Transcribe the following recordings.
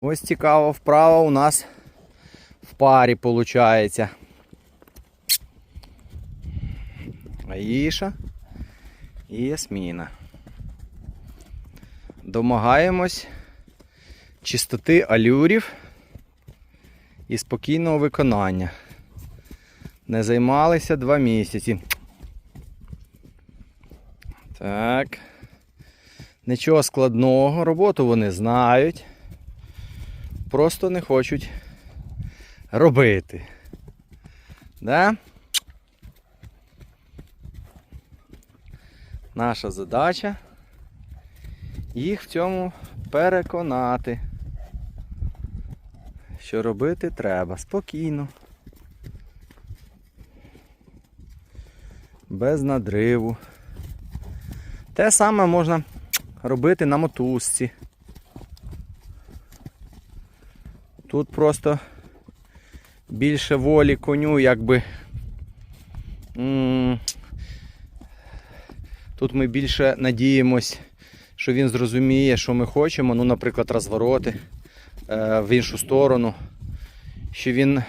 Ось цікаво, вправа у нас в парі виходить. Аїша і Ясміна. Домагаємось чистоти алюрів і спокійного виконання. Не займалися два місяці. Так. Нічого складного, роботу вони знають. Просто не хочуть робити. Да? Наша задача їх в цьому переконати, що робити треба спокійно, без надриву. Те саме можна робити на мотузці. Тут просто більше волі коню, якби. Тут ми більше надіємось, що він зрозуміє, що ми хочемо. Ну, наприклад, розвороти е, в іншу сторону. Що він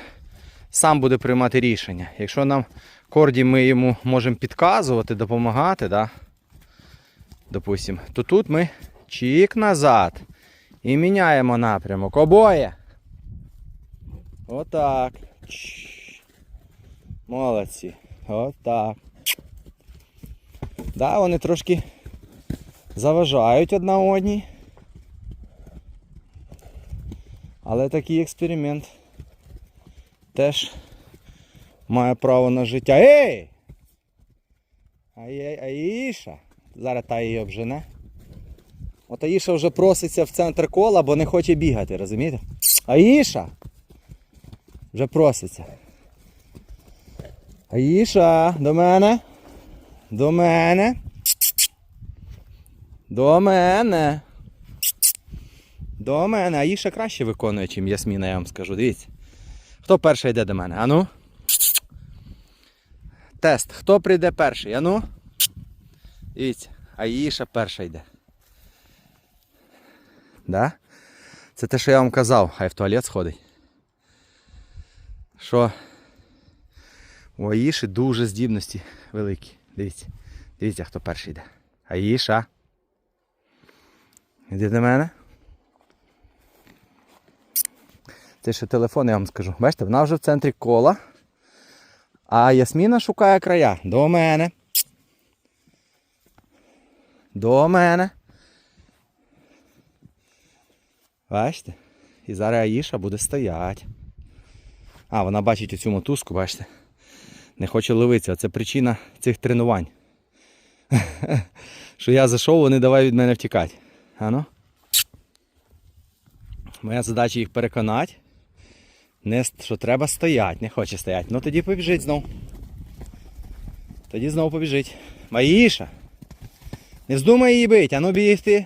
сам буде приймати рішення. Якщо нам корді ми йому можемо підказувати, допомагати, да? допустим, то тут ми чік назад і міняємо напрямок. Обоє. Отак. Молодці. Отак. Да, вони трошки заважають одна одній. Але такий експеримент теж має право на життя. Ей! Ай-яй, Аїша. Зараз та її обжене. От Аїша вже проситься в центр кола, бо не хоче бігати, розумієте? Аїша! Вже проситься. Аїша, до мене. До мене. До мене. До мене. Аїша краще виконує, ніж Ясміна, я вам скажу. Дивіться. Хто перший йде до мене? Ану? Тест. Хто прийде перший? Ану? Дивіться. Аїша перша йде. Да? Це те, що я вам казав, хай в туалет сходить. Що у Аїші дуже здібності великі. Дивіться. Дивіться, хто перший йде. Аїша. Іди до мене. Це ще телефон, я вам скажу. Бачите, вона вже в центрі кола. А Ясміна шукає края. До мене. До мене. Бачите? І зараз Аїша буде стояти. А, вона бачить оцю мотузку, бачите? Не хоче ловитися. Це причина цих тренувань. Що я зайшов, вони давай від мене втікати. А ну? Моя задача їх переконати. Не, що треба стояти, не хоче стояти. Ну тоді побіжить знов. Тоді знову побіжить. Маїша! Не вздумай її бити, а ну бігти.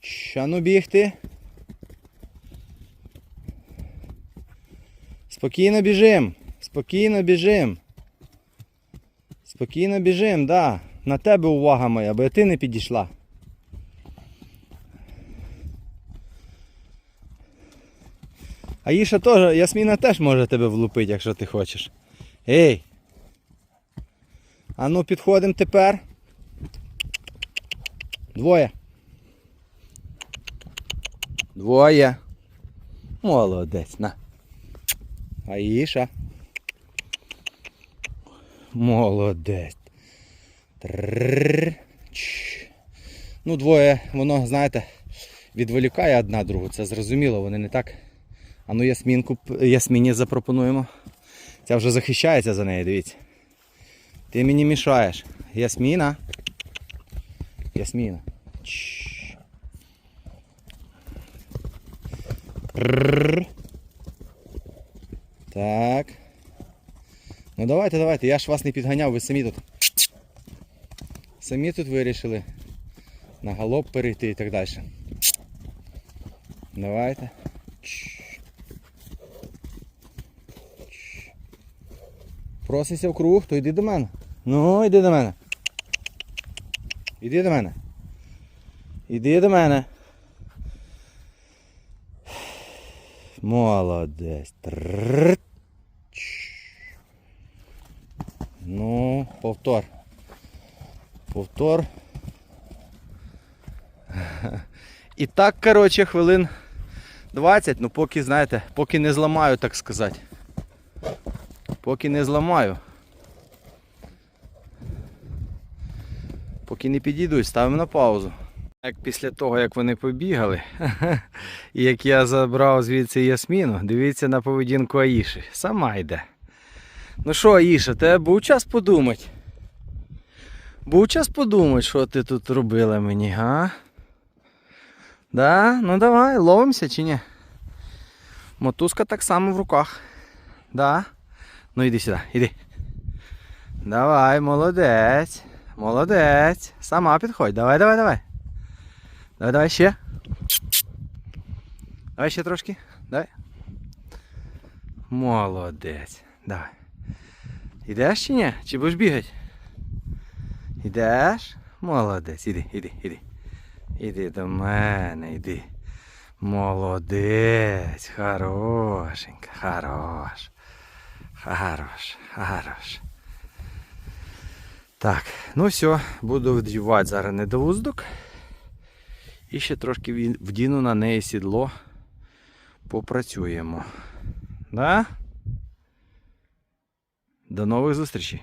Щ, А ну бігти. Спокійно біжим. Спокійно біжим. Спокійно біжим, да. На тебе увага моя, бо ти не підійшла. А Іша теж, Ясміна теж може тебе влупити, якщо ти хочеш. Ей! А ну підходимо тепер. Двоє. Двоє. Молодець, на. Аїша. Молодець. Ну, двоє, воно, знаєте, відволікає одна другу, це зрозуміло, вони не так. А ну ясмінку, ясміні запропонуємо. Ця вже захищається за неї, дивіться. Ти мені мішаєш. Ясміна. Ясміна. Так. Ну давайте, давайте, я ж вас не підганяв, ви самі тут. Самі тут вирішили на галоп перейти і так далі. Давайте. Просися в круг, то йди до мене. Ну, йди до мене. Іди до мене. Іди до мене. Молодець. Ну, повтор. Повтор. І так, коротше, хвилин 20, ну поки, знаєте, поки не зламаю, так сказати. Поки не зламаю. Поки не підійдуть, ставимо на паузу. Як після того, як вони побігали, і як я забрав звідси Ясміну, дивіться на поведінку Аїші. Сама йде. Ну що, Аїша, тебе був час подумати? Був час подумати, що ти тут робила мені, га? Да? Ну давай, ловимося чи ні? Мотузка так само в руках. Да? Ну іди сюди, іди. Давай, молодець. Молодець. Сама підходь. Давай, давай, давай. Давай, давай ще. Давай ще трошки. Давай. Молодець. Давай. Ідеш чи ні? Чи будеш бігати? Ідеш? Молодець. Іди, іди, іди. Іди до мене, іди. Молодець. Хорошенька. Хорош. Хорош. Хорош. Так, ну все, буду вдівати зараз недовуздок. І ще трошки вдіну на неї сідло. Попрацюємо. Да? До нових зустрічей.